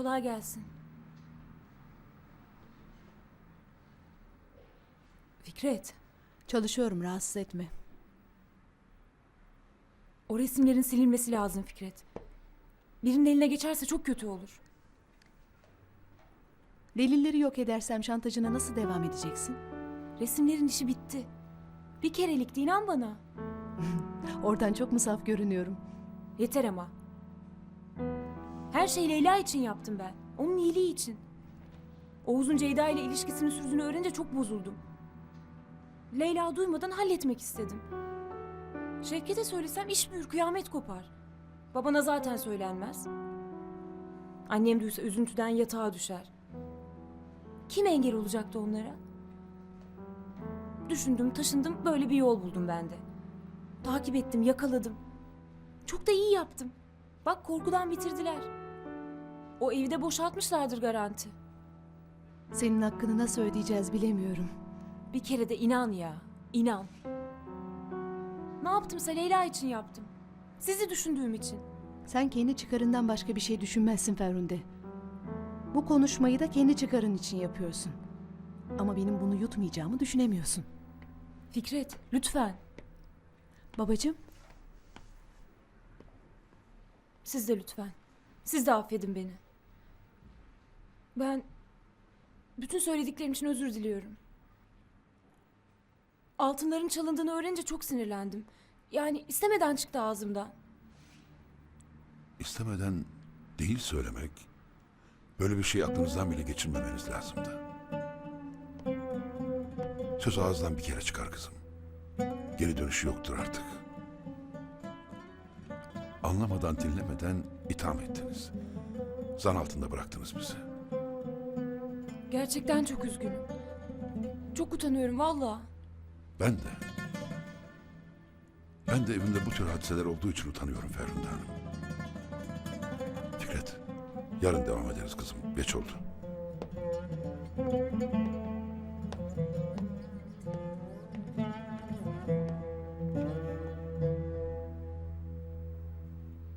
Kolay gelsin. Fikret, Çalışıyorum rahatsız etme. o resimlerin silinmesi lazım Fikret. Birinin eline geçerse çok kötü olur. Delilleri yok edersem şantajına nasıl devam edeceksin? Resimlerin işi bitti. Bir kerelikti inan bana. Oradan çok mu saf görünüyorum? Yeter ama. Her şeyi Leyla için yaptım ben. Onun iyiliği için. Oğuz'un Ceyda ile ilişkisini sürdüğünü öğrenince çok bozuldum. Leyla duymadan halletmek istedim. Şevket'e söylesem iş büyür, kıyamet kopar. Babana zaten söylenmez. Annem duysa üzüntüden yatağa düşer. Kim engel olacaktı onlara? Düşündüm, taşındım, böyle bir yol buldum ben de. Takip ettim, yakaladım. Çok da iyi yaptım. Bak korkudan bitirdiler. O evi de boşaltmışlardır garanti. Senin hakkını nasıl ödeyeceğiz bilemiyorum. Bir kere de inan ya, inan. Ne yaptımsa Leyla için yaptım. Sizi düşündüğüm için. Sen kendi çıkarından başka bir şey düşünmezsin Ferhunde. Bu konuşmayı da kendi çıkarın için yapıyorsun. Ama benim bunu yutmayacağımı düşünemiyorsun. Fikret, lütfen. Babacığım, Siz de lütfen. Siz de affedin beni. Ben bütün söylediklerim için özür diliyorum. Altınların çalındığını öğrenince çok sinirlendim. Yani istemeden çıktı ağzımdan. İstemeden değil söylemek, böyle bir şey aklınızdan bile geçirmemeniz lazımdı. Söz ağızdan bir kere çıkar kızım. Geri dönüşü yoktur artık. Anlamadan dinlemeden itham ettiniz. Zan altında bıraktınız bizi. Gerçekten çok üzgünüm. Çok utanıyorum valla. Ben de. Ben de evimde bu tür hadiseler olduğu için utanıyorum Ferhunde Hanım. Fikret, yarın devam ederiz kızım. Geç oldu.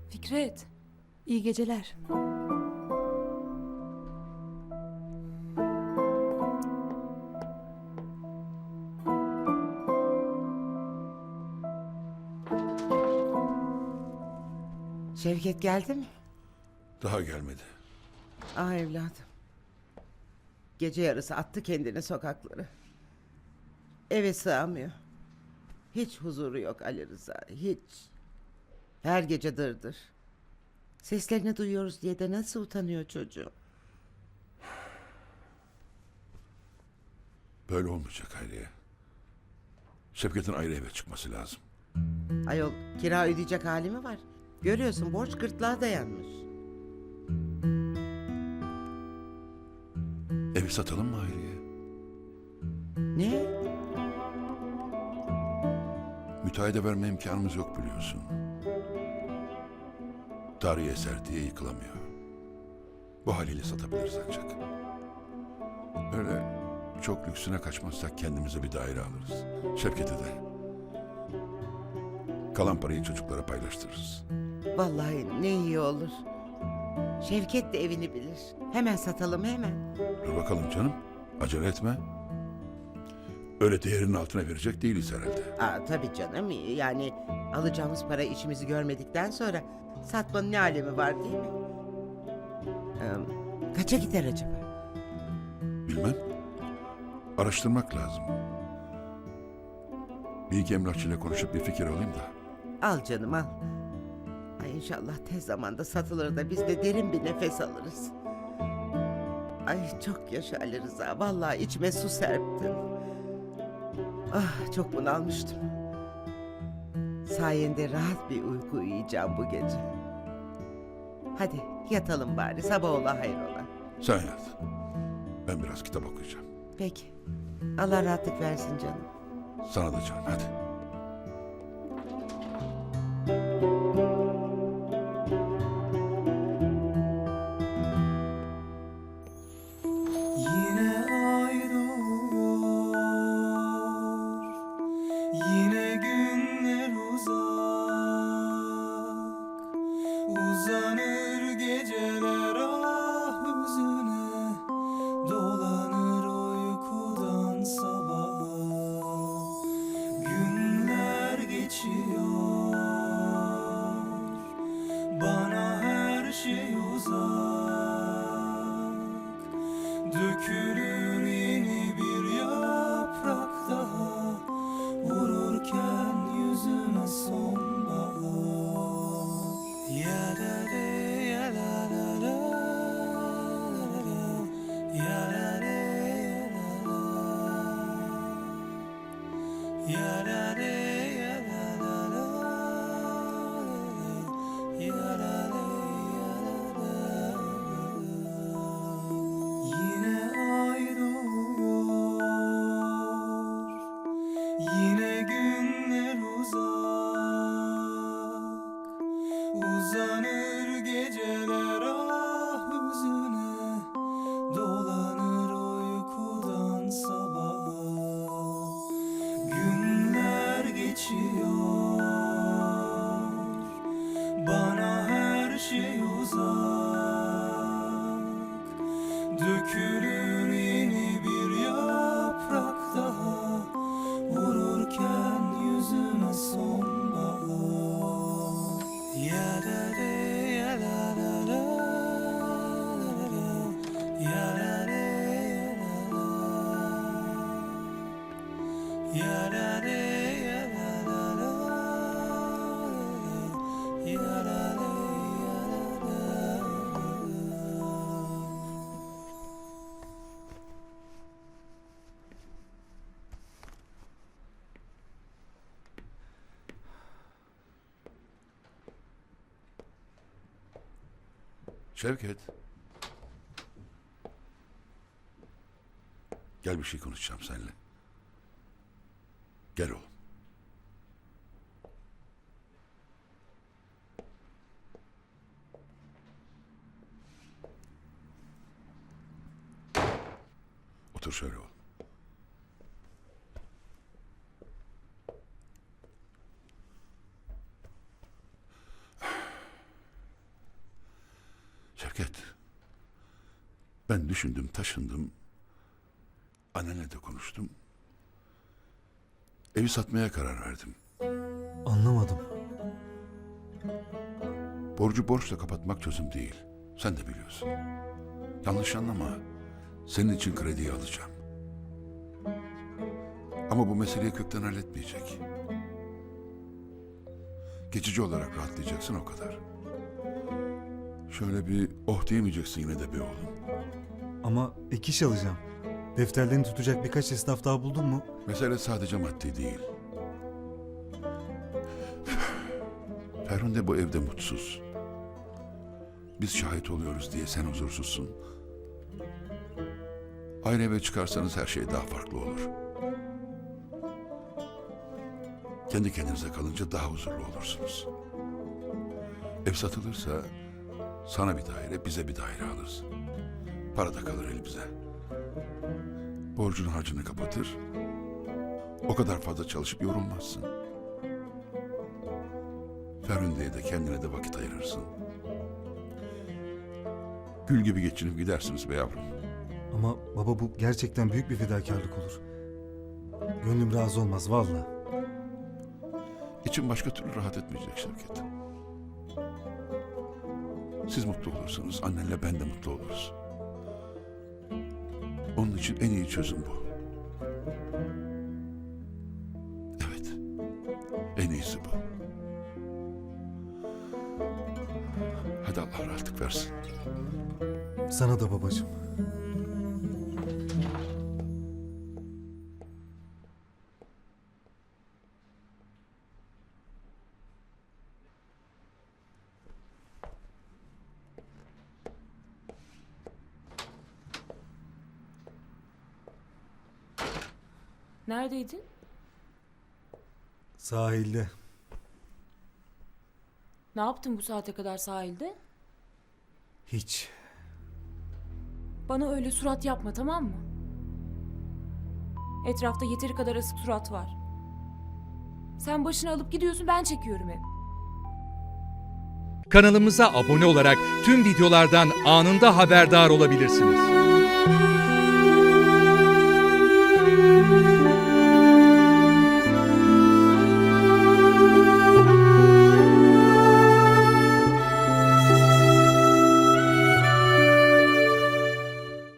Fikret. iyi geceler. Şevket geldi mi? Daha gelmedi. Ah evladım. Gece yarısı attı kendini sokaklara. Eve sığamıyor. Hiç huzuru yok Ali Rıza, hiç. Her gece dırdır. Seslerini duyuyoruz diye de nasıl utanıyor çocuğum. Böyle olmayacak Hayriye. Şevket'in ayrı eve çıkması lazım. Ayol kira ödeyecek hali mi var? Görüyorsun borç gırtlağa dayanmış. Evi satalım mı Hayriye? Ne? Müteahhide verme imkanımız yok biliyorsun. Tarihi eser diye yıkılamıyor. Bu haliyle satabiliriz ancak. Öyle çok lüksüne kaçmazsak kendimize bir daire alırız. Şevket'e de. Kalan parayı çocuklara paylaştırırız. Vallahi ne iyi olur. Şevket de evini bilir. Hemen satalım hemen. Dur bakalım canım. Acele etme. Öyle değerinin altına verecek değiliz herhalde. Aa, tabii canım yani alacağımız para işimizi görmedikten sonra satmanın ne alemi var değil mi? Ee, kaça gider acaba? Bilmem. Araştırmak lazım. Bir iki emlakçıyla konuşup bir fikir alayım da. Al canım al. Ay inşallah tez zamanda satılır da biz de derin bir nefes alırız. Ay çok yaşa Ali Rıza. Vallahi içime su serptin. Ah çok bunalmıştım. Sayende rahat bir uyku uyuyacağım bu gece. Hadi yatalım bari sabah ola hayrola. Sen yat. Ben biraz kitap okuyacağım. Peki. Allah rahatlık versin canım. Sana da canım hadi. Şevket. Gel bir şey konuşacağım seninle. Gel oğlum. Otur şöyle oğlum. Şevket. Ben düşündüm, taşındım. Annenle de konuştum. Evi satmaya karar verdim. Anlamadım. Borcu borçla kapatmak çözüm değil. Sen de biliyorsun. Yanlış anlama. Senin için krediyi alacağım. Ama bu meseleyi kökten halletmeyecek. Geçici olarak rahatlayacaksın o kadar. Şöyle bir oh diyemeyeceksin yine de be oğlum. Ama ek iş alacağım. Defterlerini tutacak birkaç esnaf daha buldun mu? Mesele sadece maddi değil. Ferhunde bu evde mutsuz. Biz şahit oluyoruz diye sen huzursuzsun. Ayrı eve çıkarsanız her şey daha farklı olur. Kendi kendinize kalınca daha huzurlu olursunuz. Ev satılırsa sana bir daire, bize bir daire alırız. Para da kalır elimize. Borcun harcını kapatır, o kadar fazla çalışıp yorulmazsın. Ferhunde'ye de kendine de vakit ayırırsın. Gül gibi geçinip gidersiniz be yavrum. Ama baba bu gerçekten büyük bir fedakarlık olur. Gönlüm razı olmaz valla. İçin başka türlü rahat etmeyecek Şevket. Siz mutlu olursanız annenle ben de mutlu oluruz. Onun için en iyi çözüm bu. Evet. En iyisi bu. Hadi Allah rahatlık versin. Sana da babacığım. Neredeydin? Sahilde. Ne yaptın bu saate kadar sahilde? Hiç. Bana öyle surat yapma tamam mı? Etrafta yeteri kadar asık surat var. Sen başını alıp gidiyorsun ben çekiyorum hep. Kanalımıza abone olarak tüm videolardan anında haberdar olabilirsiniz.